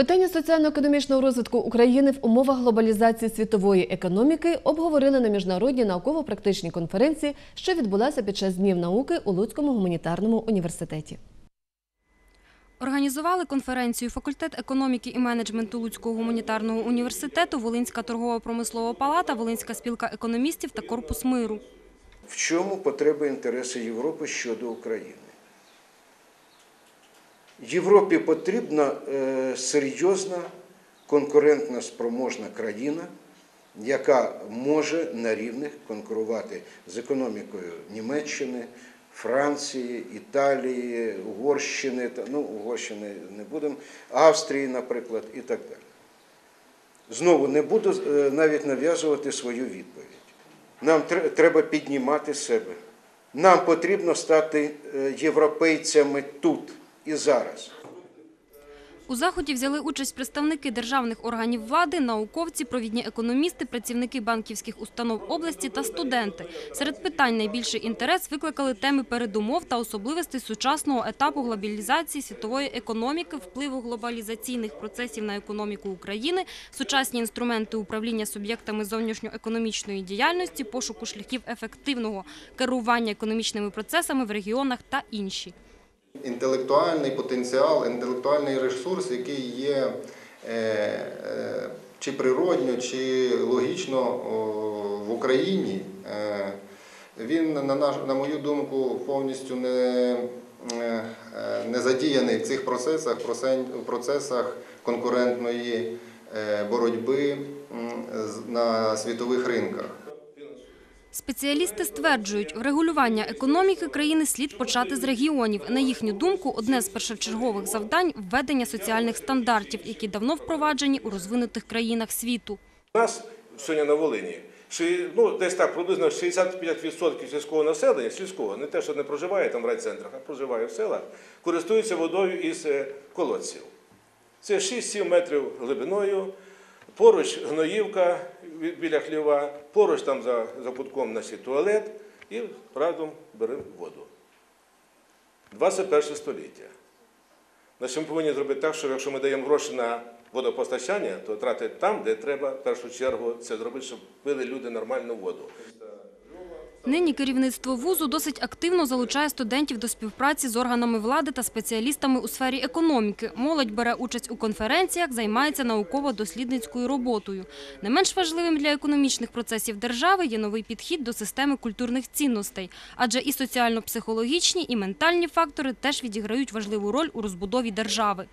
Питання соціально-економічного розвитку України в умовах глобалізації світової економіки обговорили на міжнародній науково-практичній конференції, що відбулася під час днів науки у Луцькому гуманітарному університеті. Організували конференцію факультет економіки і менеджменту Луцького гуманітарного університету, Волинська торгово-промислова палата, Волинська спілка економістів та Корпус миру. В чому потреби інтереси Європи щодо України? Європі потрібна е, серйозна конкурентна спроможна країна, яка може на рівних конкурувати з економікою Німеччини, Франції, Італії, Угорщини, ну, Угорщини не будемо, Австрії, наприклад, і так далі. Знову не буду е, навіть нав'язувати свою відповідь. Нам треба піднімати себе. Нам потрібно стати е, європейцями тут і зараз. У заході взяли участь представники державних органів влади, науковці, провідні економісти, працівники банківських установ області та студенти. Серед питань найбільший інтерес викликали теми передумов та особливостей сучасного етапу глобалізації світової економіки, впливу глобалізаційних процесів на економіку України, сучасні інструменти управління суб'єктами зовнішньоекономічної діяльності, пошуку шляхів ефективного керування економічними процесами в регіонах та інші. Інтелектуальний потенціал, інтелектуальний ресурс, який є е, е, чи природньо, чи логічно в Україні, е, він, на, мою думку, повністю не, не задіяний в цих процесах, просень- процесах конкурентної боротьби на світових ринках. Спеціалісти стверджують, врегулювання економіки країни слід почати з регіонів. На їхню думку, одне з першочергових завдань – введення соціальних стандартів, які давно впроваджені у розвинутих країнах світу. У нас сьогодні на Волині ну, десь так приблизно 65% сільського населення, сільського, не те, що не проживає там в райцентрах, а проживає в селах, користуються водою із е, колодців. Це 6-7 метрів глибиною, поруч гноївка біля хліва, поруч там за, за кутком значить, туалет і разом беремо воду. 21 століття. Значить, ми повинні зробити так, що якщо ми даємо гроші на водопостачання, то тратити там, де треба в першу чергу це зробити, щоб пили люди нормальну воду. Нині керівництво вузу досить активно залучає студентів до співпраці з органами влади та спеціалістами у сфері економіки. Молодь бере участь у конференціях, займається науково-дослідницькою роботою. Не менш важливим для економічних процесів держави є новий підхід до системи культурних цінностей, адже і соціально-психологічні, і ментальні фактори теж відіграють важливу роль у розбудові держави.